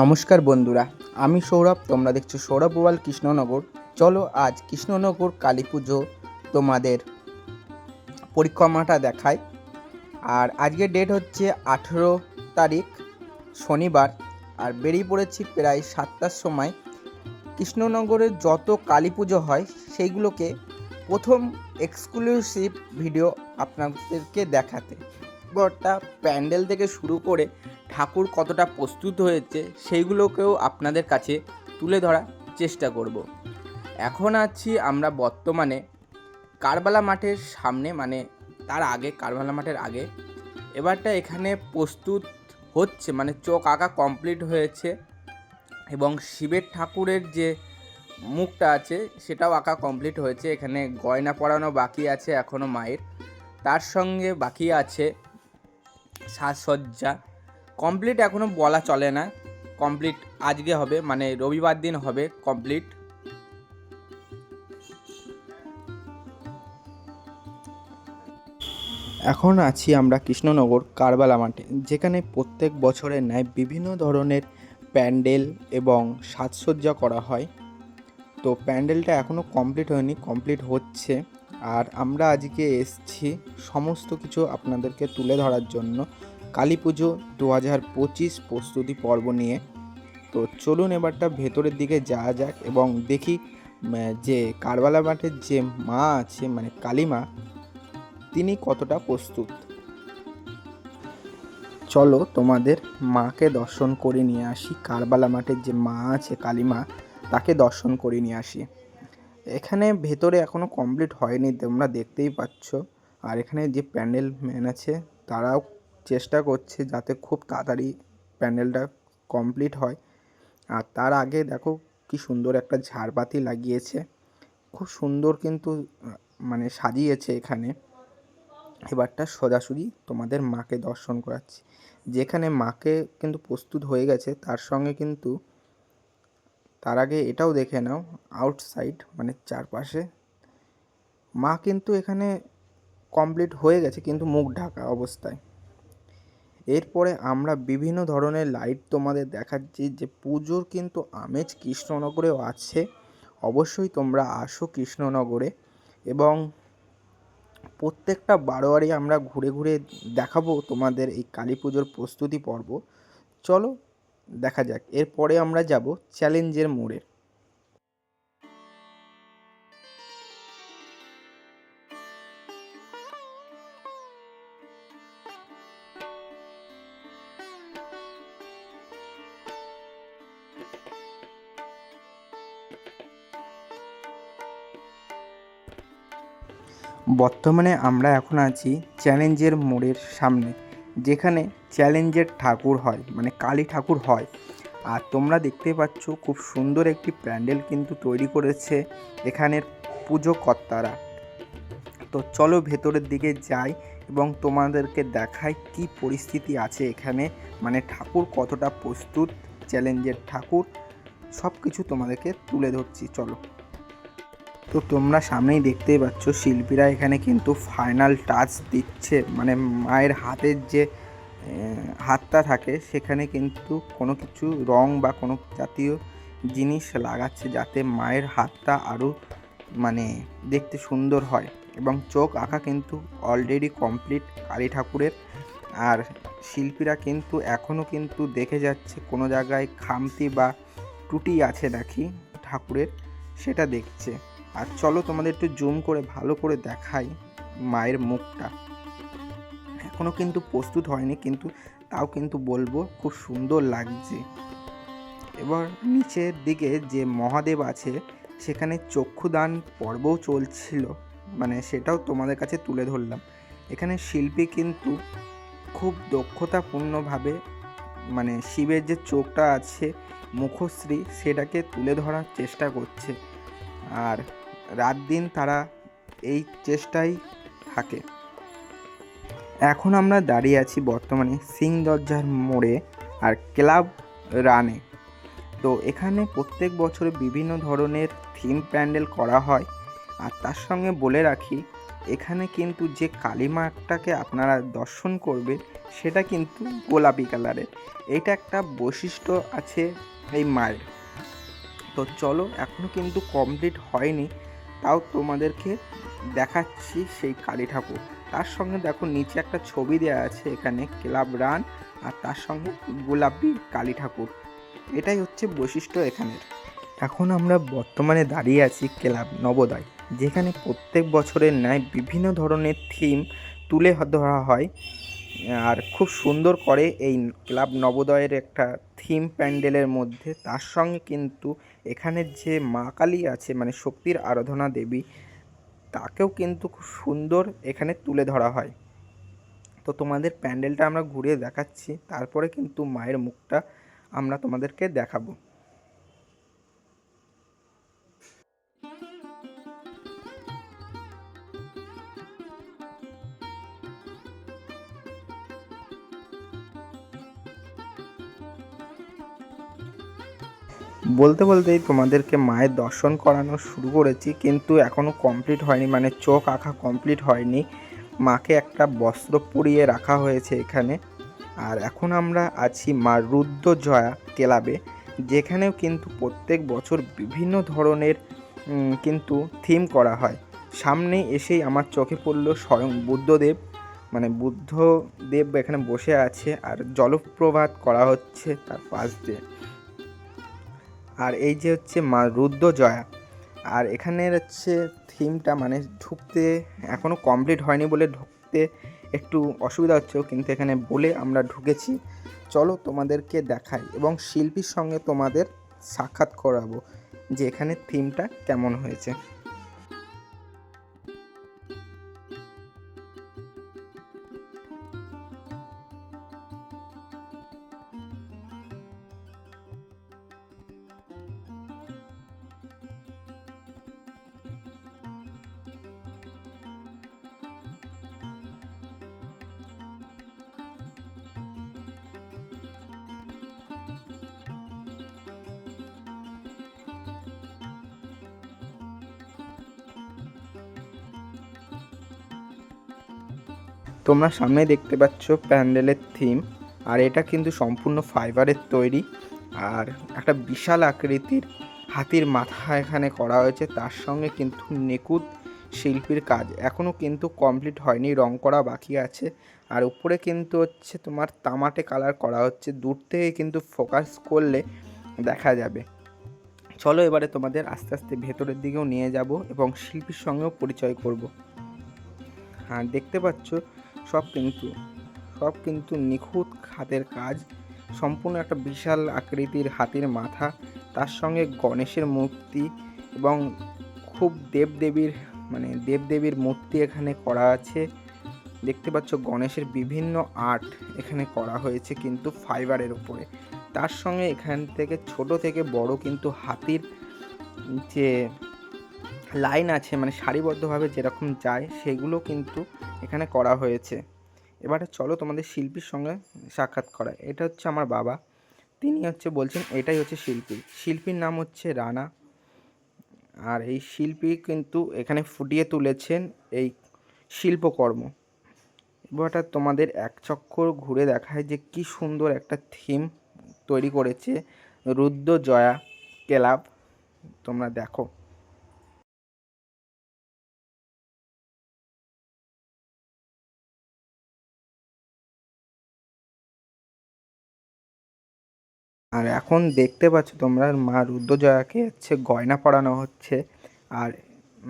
নমস্কার বন্ধুরা, আমি সৌরভ, তোমরা দেখছ সৌরভ ওয়াল কৃষ্ণনগর। চলো আজ কৃষ্ণনগর কালী পুজো তোমাদের পরিক্রমাটা দেখায় আর আজকের ডেট হচ্ছে আঠেরো তারিখ, শনিবার, আর বেরিয়ে পড়েছি প্রায় সাতটার সময়। কৃষ্ণনগরের যত কালী পুজো হয়, সেইগুলোকে প্রথম এক্সক্লুসিভ ভিডিও আপনাদেরকে দেখাতে। গোটা প্যান্ডেল থেকে শুরু করে ঠাকুর কতটা প্রস্তুত হয়েছে সেইগুলোকেও আপনাদের কাছে তুলে ধরার চেষ্টা করব। এখন আছি আমরা বর্তমানে কারবালা মাঠের সামনে মানে তার আগে, কারবালা মাঠের আগে। এবারটা এখানে প্রস্তুত হচ্ছে মানে চোখ আঁকা কমপ্লিট হয়েছে এবং শিবের ঠাকুরের যে মুখটা আছে সেটাও আঁকা কমপ্লিট হয়েছে। এখানে গয়না পরানো বাকি আছে এখনও মায়ের। তার সঙ্গে বাকি আছে সাজসজ্জা। কমপ্লিট এখনও বলা চলে না। কমপ্লিট আজকে হবে মানে রবিবার দিন হবে কমপ্লিট এখন আছি আমরা কৃষ্ণনগর কারবালা মাঠে, যেখানে প্রত্যেক বছরের ন্যায় বিভিন্ন ধরনের প্যান্ডেল এবং সাজসজ্জা করা হয়। তো প্যান্ডেলটা এখনও কমপ্লিট হয়নি কমপ্লিট হচ্ছে। আর আমরা আজকে এসছি সমস্ত কিছু আপনাদেরকে তুলে ধরার জন্য। কালী পুজো দু হাজার পঁচিশ প্রস্তুতি পর্ব নিয়ে। তো চলুন এবারটা ভেতরের দিকে যাওয়া যাক এবং দেখি যে কারবালা মাঠের যে মা আছে মানে কালী মা তিনি কতটা প্রস্তুত। চলো তোমাদের মাকে দর্শন করে নিয়ে আসি। কারবালা মাঠের যে মা আছে কালী মা তাকে দর্শন করে নিয়ে আসি। এখানে ভেতরে এখনও কমপ্লিট হয়নি, তোমরা দেখতেই পাচ্ছ। আর এখানে যে প্যান্ডেল ম্যান আছে, তারাও চেষ্টা করছে যাতে খুব তাড়াতাড়ি প্যান্ডেলটা কমপ্লিট হয়। আর তার আগে দেখো কি সুন্দর একটা ঝাড়বাতি লাগিয়েছে। খুব সুন্দর কিন্তু মানে সাজিয়েছে এখানে। এবারটা সোজাসুজি তোমাদের মাকে দর্শন করাচ্ছি। যেখানে মাকে কিন্তু প্রস্তুত হয়ে গেছে, তার সঙ্গে কিন্তু তার আগে এটাও দেখে নাও আউটসাইড মানে চারপাশে। মা কিন্তু এখানে কমপ্লিট হয়ে গেছে, কিন্তু মুখ ঢাকা অবস্থায়। এরপরে আমরা বিভিন্ন ধরনের লাইট তোমাদের দেখাচ্ছি যে পুজোর কিন্তু আমেজ কৃষ্ণনগরেও আছে। অবশ্যই তোমরা আসো কৃষ্ণনগরে এবং প্রত্যেকটা বারোয়ারি আমরা ঘুরে ঘুরে দেখাবো তোমাদের এই কালী পুজোর প্রস্তুতি পর্ব। চলো দেখা যাক। এরপরে আমরা যাব চ্যালেঞ্জের মোড়ে। বর্তমানে আমরা এখন আছি চ্যালেঞ্জের মোড়ের সামনে, যেখানে চ্যালেঞ্জের ঠাকুর হয় মানে কালী ঠাকুর হয়। আর তোমরা দেখতে পাচ্ছ খুব সুন্দর একটি প্যান্ডেল কিন্তু তৈরি করেছে এখানের পুজো কর্তারা। তো চলো ভেতরের দিকে যাই এবং তোমাদেরকে দেখাই কি পরিস্থিতি আছে এখানে মানে ঠাকুর কতটা প্রস্তুত, চ্যালেঞ্জের ঠাকুর সব কিছু তোমাদেরকে তুলে ধরছি, চলো। তো তোমরা সামনেই দেখতেই পাচ্ছ শিল্পীরা এখানে কিন্তু ফাইনাল টাচ দিচ্ছে। মানে মায়ের হাতের যে হাতটা থাকে, সেখানে কিন্তু কোনো কিছু রং বা কোনো জাতীয় জিনিস লাগাচ্ছে যাতে মায়ের হাতটা আরও মানে দেখতে সুন্দর হয় এবং চোখ আঁকা কিন্তু অলরেডি কমপ্লিট কালী ঠাকুরের। আর শিল্পীরা কিন্তু এখনও কিন্তু দেখে যাচ্ছে কোনো জায়গায় খামতি বা ত্রুটি আছে নাকি ঠাকুরের, সেটা দেখছে। আর চলো তোমাদের একটু জুম করে, ভালো করে দেখাই মায়ের মুখটা। এখনও কিন্তু প্রস্তুত হয়নি, কিন্তু তাও কিন্তু বলব খুব সুন্দর লাগছে। এবার নিচের দিকে যে মহাদেব আছে, সেখানে চক্ষুদান পর্বও চলছিল। মানে সেটাও তোমাদের কাছে তুলে ধরলাম। এখানে শিল্পী কিন্তু খুব দক্ষতাপূর্ণভাবে মানে শিবের যে চোখটা আছে, মুখশ্রী, সেটাকে তুলে ধরার চেষ্টা করছে। আর রাত দিন তারা এই চেষ্টায় থাকে এখন আমরা দাঁড়িয়ে আছি বর্তমানে সিং দরজার মোড়ে আর ক্লাব রানে। তো এখানে প্রত্যেক বছরে বিভিন্ন ধরনের থিম প্যান্ডেল করা হয়। আর তার সঙ্গে বলে রাখি, এখানে কিন্তু যে কালী মাটাকে আপনারা দর্শন করবে, সেটা কিন্তু গোলাপি কালারের। এটা একটা বৈশিষ্ট্য আছে এই মায়ের। তো চলো এখনও কিন্তু কমপ্লিট হয়নি। তাও তোমাদেরকে দেখাচ্ছি সেই কালী ঠাকুর। তার সঙ্গে দেখো নিচে একটা ছবি দেওয়া আছে এখানে, ক্লাব রান, আর তার সঙ্গে গোলাপি কালী ঠাকুর। এটাই হচ্ছে বৈশিষ্ট্য এখানের। এখন আমরা বর্তমানে দাঁড়িয়ে আছি ক্লাব নবোদয়, যেখানে প্রত্যেক বছরের ন্যায় বিভিন্ন ধরনের থিম তুলে ধরা হয়, আর খুব সুন্দর করে এই ক্লাব নবোদয়ের একটা থিম প্যান্ডেলের মধ্যে। তার সঙ্গে কিন্তু এখানের যে মা কালী আছে মানে শক্তির আরাধনা দেবী, তাকেও কিন্তু খুব সুন্দর এখানে তুলে ধরা হয়। তো তোমাদের প্যান্ডেলটা আমরা ঘুরিয়ে দেখাচ্ছি, তারপরে কিন্তু মায়ের মুখটা আমরা তোমাদেরকে দেখাবো। বলতে বলতেই তোমাদেরকে মায়ের দর্শন করানো শুরু করেছি, কিন্তু এখনও কমপ্লিট হয়নি মানে চোখ আঁকা কমপ্লিট হয়নি। মাকে একটা বস্ত্র পরিয়ে রাখা হয়েছে এখানে। আর এখন আমরা আছি মা রুদ্র জয়া ক্লাবে, যেখানেও কিন্তু প্রত্যেক বছর বিভিন্ন ধরনের কিন্তু থিম করা হয়। সামনে এসেই আমার চোখে পড়ল স্বয়ং বুদ্ধদেব মানে বুদ্ধদেব এখানে বসে আছে, আর জলপ্রপাত করা হচ্ছে তার পাশ দিয়ে। আর এই যে হচ্ছে মা রুদ্র জয়া, আর এখানের হচ্ছে থিমটা মানে ঢুকতে এখনও কমপ্লিট হয়নি বলে ঢুকতে একটু অসুবিধা হচ্ছে, কিন্তু এখানে বলে আমরা ঢুকেছি। চলো তোমাদেরকে দেখাই এবং শিল্পীর সঙ্গে তোমাদের সাক্ষাৎ করাবো যে এখানে থিমটা কেমন হয়েছে। তোমরা সামনে দেখতে পাচ্ছ প্যান্ডেলের থিম, আর এটা কিন্তু সম্পূর্ণ ফাইবারের তৈরি। আর একটা বিশাল আকৃতির হাতির মাথা এখানে করা হয়েছে, তার সঙ্গে কিন্তু নিখুঁত শিল্পীর কাজ। এখনও কিন্তু কমপ্লিট হয়নি, রং করা বাকি আছে। আর উপরে কিন্তু হচ্ছে তোমার তামাটে কালার করা হচ্ছে, দূর থেকে কিন্তু ফোকাস করলে দেখা যাবে। চলো এবারে তোমাদের আস্তে আস্তে ভেতরের দিকেও নিয়ে যাব এবং শিল্পীর সঙ্গেও পরিচয় করব। হ্যাঁ দেখতে পাচ্ছ সব কিন্তু সব কিন্তু নিখুঁত হাতের কাজ, সম্পূর্ণ একটা বিশাল আকৃতির হাতির মাথা, তার সঙ্গে গণেশের মূর্তি এবং খুব দেবদেবীর মানে দেবদেবীর মূর্তি এখানে করা আছে। দেখতে পাচ্ছ গণেশের বিভিন্ন আর্ট এখানে করা হয়েছে কিন্তু ফাইবারের উপরে। তার সঙ্গে এখান থেকে ছোট থেকে বড় কিন্তু হাতির যে লাইন আছে মানে সারিবদ্ধভাবে যেরকম যায়, সেগুলো কিন্তু এখানে করা হয়েছে। এবারে চলো তোমাদের শিল্পীর সঙ্গে সাক্ষাৎ করা এটা হচ্ছে আমার বাবা। তিনি হচ্ছে বলছেন, এটাই হচ্ছে শিল্পী। শিল্পীর নাম হচ্ছে রানা। আর এই শিল্পী কিন্তু এখানে ফুটিয়ে তুলেছেন এই শিল্পকর্ম। এবারটা তোমাদের এক চক্কর ঘুরে দেখায় যে কি সুন্দর একটা থিম তৈরি করেছে রুদ্র জয়া ক্লাব। তোমরা দেখো। আর এখন দেখতে পাচ্ছ তোমরা, মা রুদ্রজয়াকে হচ্ছে গয়না পরানো হচ্ছে। আর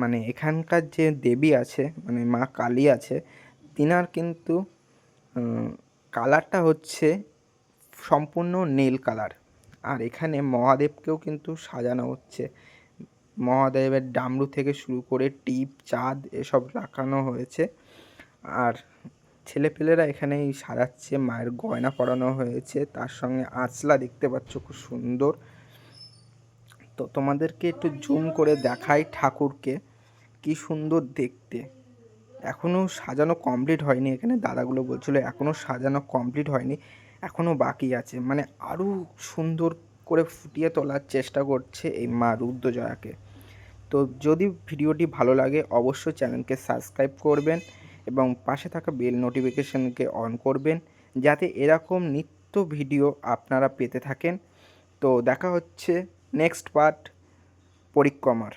মানে এখানকার যে দেবী আছে মানে মা কালী আছে, তিনার কিন্তু কালারটা হচ্ছে সম্পূর্ণ নীল কালার। আর এখানে মহাদেবকেও কিন্তু সাজানো হচ্ছে। মহাদেবের ডামরু থেকে শুরু করে টিপ, চাঁদ এসব রাখানো হয়েছে। আর ছেলেপেলেরা এখানেই সাজাচ্ছে মায়ের গয়না পরানো হয়েছে, তার সঙ্গে আঁচলা দেখতে পাচ্ছ খুব সুন্দর। তো তোমাদেরকে একটু জুম করে দেখাই ঠাকুরকে, কি সুন্দর দেখতে। এখনও সাজানো কমপ্লিট হয়নি, এখানে দাদাগুলো বলছিল এখনও সাজানো কমপ্লিট হয়নি এখনও বাকি আছে। মানে আরও সুন্দর করে ফুটিয়ে তোলার চেষ্টা করছে এই মা রুদ্রজয়াকে। তো যদি ভিডিওটি ভালো লাগে, অবশ্যই চ্যানেলকে সাবস্ক্রাইব করবেন। এবং পাশে থাকা বেল নোটিফিকেশানকে অন করবেন যাতে এরকম নিত্য ভিডিও আপনারা পেতে থাকেন। তো দেখা হচ্ছে নেক্সট পার্ট, পরিক্রমার।